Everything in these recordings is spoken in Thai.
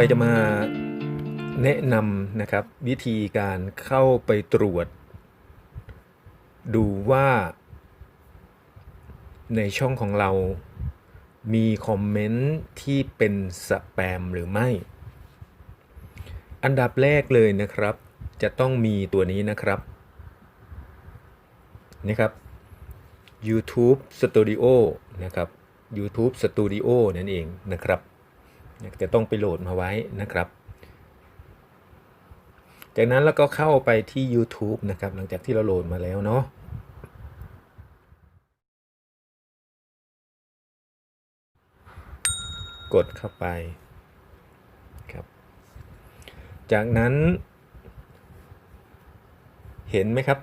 ไปจะมาแนะนำนะครับ วิธีการเข้าไปตรวจ ดูว่าในช่องของเรามีคอมเมนต์ที่เป็นสแปมหรือไม่ อันดับแรกเลยนะครับ จะต้องมีตัวนี้นะครับนะครับ YouTube Studio นะครับ YouTube Studio นั่นเองนะครับ จะต้องไปโหลดมาไว้นะครับ จากนั้นเราก็เข้าไปที่ YouTube นะครับ หลังจากที่เราโหลดมาแล้วเนาะกดเข้าไปครับ จากนั้น เห็นไหมครับ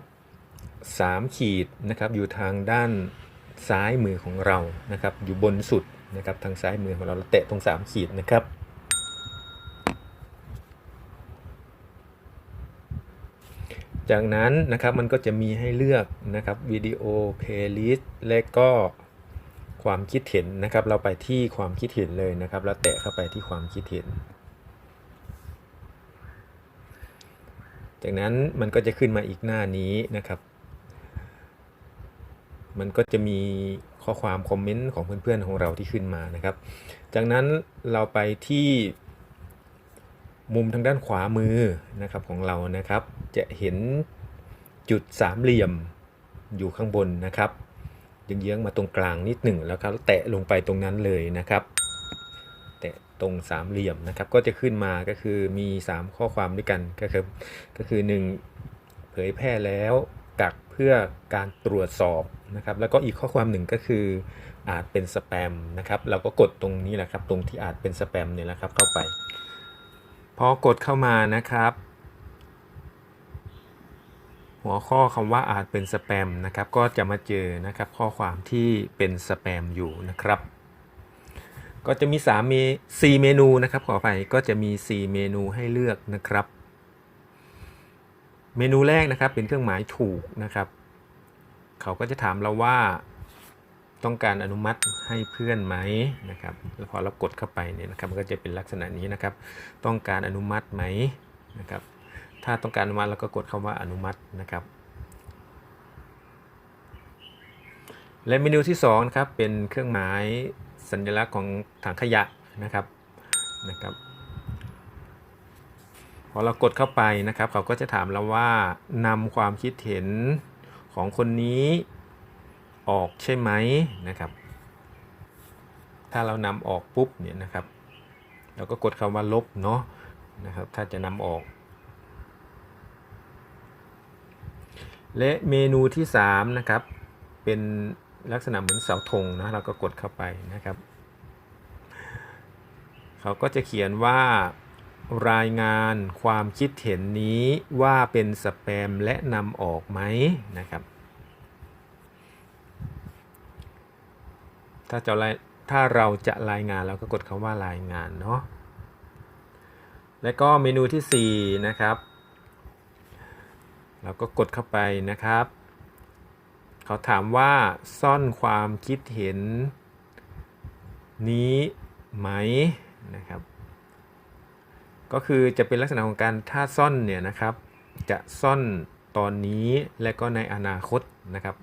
3ขีดนะครับอยู่ทางด้านซ้ายมือของเรานะครับ อยู่บนสุด นะครับทางซ้ายมือของเราเราแตะตรง 3 ขีดนะครับจากนั้นนะครับมันก็จะมีให้เลือกนะครับวิดีโอเพลย์ลิสต์และก็ความคิดเห็นนะครับ เราไปที่ความคิดเห็นเลยนะครับ แล้วแตะเข้าไปที่ความคิดเห็น จากนั้นมันก็จะขึ้นมาอีกหน้านี้นะครับ มันก็จะมีข้อความคอมเมนต์ของเพื่อนๆของเราที่ขึ้นมานะครับ จากนั้นเราไปที่มุมทางด้านขวามือนะครับของเรานะครับ จะเห็นจุดสามเหลี่ยมอยู่ข้างบนนะครับเยื้องๆมาตรงกลางนิดหนึ่งแล้วก็แตะลงไปตรงนั้นเลยนะครับ แตะตรงสามเหลี่ยมนะครับ ก็จะขึ้นมาก็คือมี 3 ข้อความด้วยกันก็คือก็คือ 1 เผยแพร่แล้ว กักเพื่อการตรวจสอบนะครับแล้วก็อีกข้อความหนึ่งก็คืออาจเป็นสแปมนะครับเราก็กดตรงนี้แหละครับตรงที่อาจเป็นสแปมเนี่ยแหละครับเข้าไป พอกดเข้ามานะครับ หัวข้อคำว่าอาจเป็นสแปมนะครับก็จะมาเจอนะครับข้อความที่เป็นสแปมอยู่นะครับ ก็จะมี3เม4เมนูนะครับขอไปก็จะมี 4 เมนูให้เลือกนะครับ เมนูแรกนะครับเป็นเครื่องหมายถูกนะครับ เขาก็จะถามเราว่าต้องการอนุมัติให้เพื่อนไหมนะครับแล้วพอเรากดเข้าไปเนี่ยนะครับมันก็จะเป็นลักษณะนี้นะครับ ต้องการอนุมัติไหมนะครับ ถ้าต้องการอนุมัติเราก็กดคำว่าอนุมัตินะครับ และเมนูที่2นะครับเป็นเครื่องหมายสัญลักษณ์ของถังขยะนะครับนะครับ อเรากดเข้าไปนะครับ เขาก็จะถามเราว่านำความคิดเห็นของคนนี้ออกใช่ไหมนะครับ ถ้าเรานำออกปุ๊บเนี่ยนะครับ เราก็กดคำว่าลบเนาะนะครับ ถ้าจะนำออก และเมนูที่ 3 นะครับ เป็นลักษณะเหมือนเสาธงนะเราก็กดเข้าไปนะครับ เขาก็จะเขียนว่า รายงานความคิดเห็นนี้ว่าเป็นสแปมและนำออกไหมนะครับ ถ้าจะถ้าเราจะรายงานเราก็กดคำว่ารายงานเนาะ และก็เมนูที่ 4 นะครับ เราก็กดเข้าไปนะครับ เขาถามว่าซ่อนความคิดเห็นนี้ไหมนะครับ ก็คือจะเป็นลักษณะของการถ้าซ่อนเนี่ยนะครับ จะซ่อนตอนนี้และก็ในอนาคตนะครับ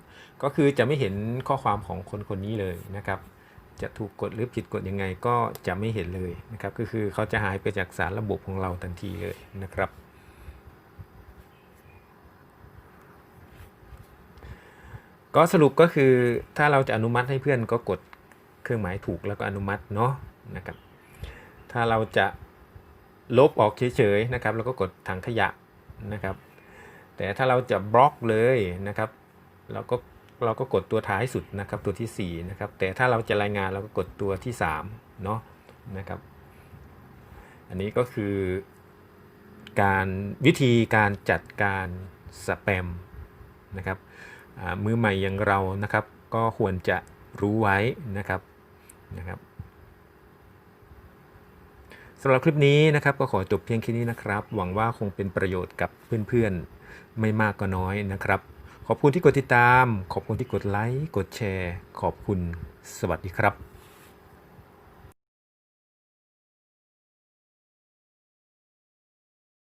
ก็คือจะไม่เห็นข้อความของคนคนนี้เลยนะครับ จะถูกกดหรือผิดกดยังไงก็จะไม่เห็นเลยนะครับ ก็คือเขาจะหายไปจากสารระบบของเราทันทีเลยนะครับก็สรุปก็คือถ้าเราจะอนุมัติให้เพื่อนก็กดเครื่องหมายถูกแล้วก็อนุมัติเนาะนะครับ ถ้าเราจะ ลบออกเฉยๆนะครับ แล้วก็กดถังขยะนะครับ แต่ถ้าเราจะบล็อกเลยนะครับ เราก็เราก็กดตัวท้ายสุดนะครับ ตัวที่4นะครับ แต่ถ้าเราจะรายงานเราก็กดตัวที่3เนาะนะครับ อันนี้ก็คือ การวิธีการจัดการสแปมนะครับมือใหม่อย่างเรานะครับ ก็ควรจะรู้ไว้นะครับนะครับ สำหรับคลิปนี้นะครับก็ขอจบเพียงแค่นี้นะครับ หวังว่าคงเป็นประโยชน์กับเพื่อนๆ ไม่มากก็น้อยนะครับ ขอบคุณที่กดติดตาม ขอบคุณที่กดไลค์ กดแชร์ ขอบคุณ สวัสดีครับ